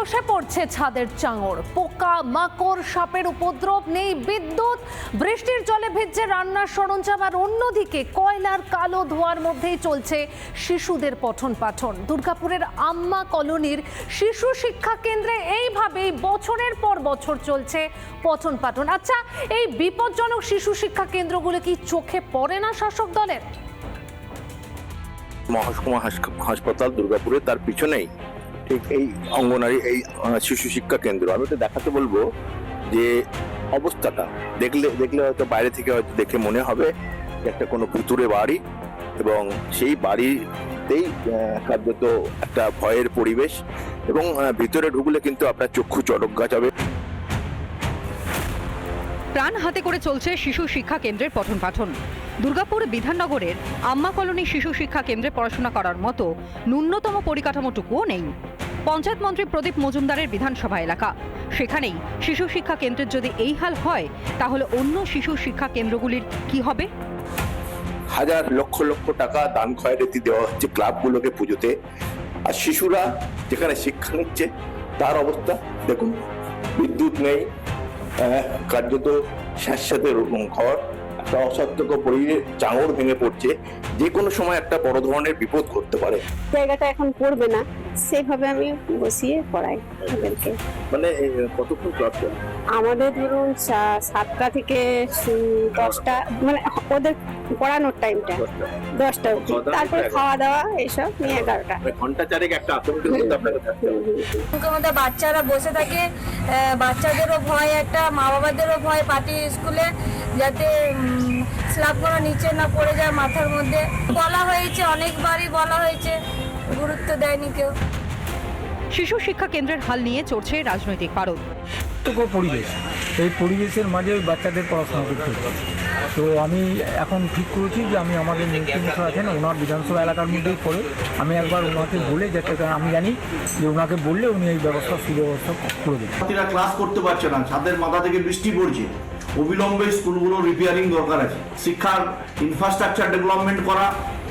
ধসে পড়ছে ছাদের চাঙড়। পোকা, মাকড়, সাপের উপদ্রব নেই, বিদ্যুৎ। বৃষ্টির জলে ভিজছে রান্নার সরঞ্জাম আর অন্যদিকে কয়লার কালো ধোয়ার মধ্যেই চলছে শিশুদের পঠন পাঠন। দুর্গাপুরের আম্মা কলোনির শিশু শিক্ষা কেন্দ্রে এইভাবেই বছরের পর বছর চলছে পঠন পাঠন। আচ্ছা এই বিপজ্জনক শিশু শিক্ষা কেন্দ্রগুলো কি চোখে পড়ে না শাসক দলের? মহকুমা হাসপাতাল দুর্গাপুরে তার পিছনেই ঠিক এই অঙ্গনারী, এই শিশু শিক্ষা কেন্দ্র। আমি তো দেখাতে বলব যে অবস্থাটা। দেখলে দেখলে হয়তো বাইরে থেকে হয়তো দেখে মনে হবে একটা কোনো ভুতুরে বাড়ি এবং সেই বাড়িতেই কার্যত একটা ভয়ের পরিবেশ এবং ভিতরে ঢুকলে কিন্তু আপনার চক্ষু চড়ক গাছ হবে প্রাণ হাতে করে চলছে শিশু শিক্ষা কেন্দ্রের পঠন পাঠন। দুর্গাপুর বিধাননগরের আম্মা কলোনি শিশু শিক্ষা কেন্দ্রে পড়াশোনা করার মতো ন্যূনতম পরিকাঠামোটুকুও নেই। পঞ্চায়েত মন্ত্রী প্রদীপ মজুমদারের বিধানসভা এলাকা। সেখানেই শিশু শিক্ষা কেন্দ্রের যদি এই হাল হয়, তাহলে অন্য শিশু শিক্ষা কেন্দ্রগুলির কি হবে? হাজার লক্ষ লক্ষ টাকা দান খয়রাতি দেওয়া হচ্ছে ক্লাবগুলোকে পুজোতে। আর শিশুরা যেখানে শিক্ষা নিচ্ছে, তার অবস্থা দেখুন। বিদ্যুৎ নেই কার্যত স্যাঁতস্যাঁতে ঘর একটা অসত্যক পরিবেশ চাঙড় ভেঙে পড়ছে যে কোনো সময় একটা বড় ধরনের বিপদ ঘটতে পারে। জায়গাটা এখন পড়বে না। সেভাবে আমি বসিয়ে পড়াই ওদেরকে মানে কতক্ষণ ক্লাস? আমাদের ধরুন সাতটা থেকে দশটা মানে ওদের পড়ানোর টাইমটা দশটা। অবধি। তারপরে খাওয়া দাওয়া এসব নিয়ে এগারোটা। মানে ঘণ্টা চারেক একটা আতঙ্কের মধ্যে আপনাকে থাকতে হবে। বাচ্চারা বসে থাকে বাচ্চাদেরও ভয় একটা মা বাবাদেরও ভয় পার্টি স্কুলে যাতে স্ল্যাব কোনো নিচে না পড়ে যায় মাথার মধ্যে। বলা হয়েছে অনেকবারই বলা হয়েছে গুরুত্ব দেয়নি কেউ। শিশু শিক্ষা কেন্দ্রের হাল নিয়ে চড়ছে রাজনৈতিক পারদ। তো পরিবেশ। এই পরিবেশের মাঝে ওই বাচ্চাদের পড়াশোনা করতে তো আমি এখন ঠিক করেছি যে আমি আমাদের মন্ত্রী আছেন ওনার বিধানসভা এলাকার মধ্যেই পড়ে। আমি একবার ওনাকে বলে যাতে আমি জানি যে ওনাকে বললে উনি এই ব্যবস্থা সুব্যবস্থা করে দেবেন। ক্লাস করতে পারছে না ছাদের মাথা থেকে বৃষ্টি পড়ছে। অবিলম্বে স্কুলগুলো রিপেয়ারিং দরকার আছে। শিক্ষার ইনফ্রাস্ট্রাকচার ডেভেলপমেন্ট করা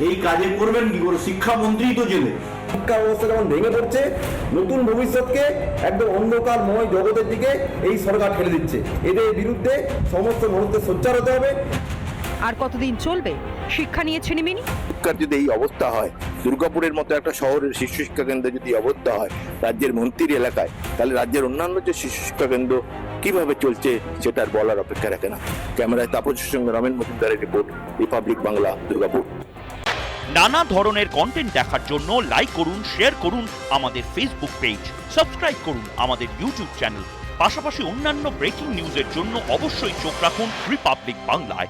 এই কাজে করবেন কি করে? শিক্ষামন্ত্রী তো জেলে। শিক্ষা ব্যবস্থা যখন ভেঙে পড়ছে নতুন ভবিষ্যৎকে একদম অন্ধকারময় জগতের দিকে এই সরকার ঠেলে দিচ্ছে। এদের বিরুদ্ধে সমস্ত মানুষকে সোচ্চার হতে হবে। আর কতদিন চলবে? শিক্ষা নিয়ে ছিনিমিনি শিক্ষার যদি এই অবস্থা হয় দুর্গাপুরের মতো একটা শহরের শিশু শিক্ষা কেন্দ্রে যদি অবস্থা হয় রাজ্যের মন্ত্রীর এলাকায় তাহলে রাজ্যের অন্যান্য যে শিশু শিক্ষা কেন্দ্র কীভাবে চলছে সেটার বলার অপেক্ষা রাখে না। ক্যামেরায় তাপসের সঙ্গে রমেন মজুমদারের রিপোর্ট, রিপাবলিক বাংলা, দুর্গাপুর। নানা ধরনের কন্টেন্ট দেখার জন্য লাইক করুন শেয়ার করুন আমাদের ফেসবুক পেজ সাবস্ক্রাইব করুন আমাদের ইউটিউব চ্যানেল পাশাপাশি অন্যান্য ব্রেকিং নিউজের জন্য অবশ্যই চোখ রাখুন রিপাবলিক বাংলায়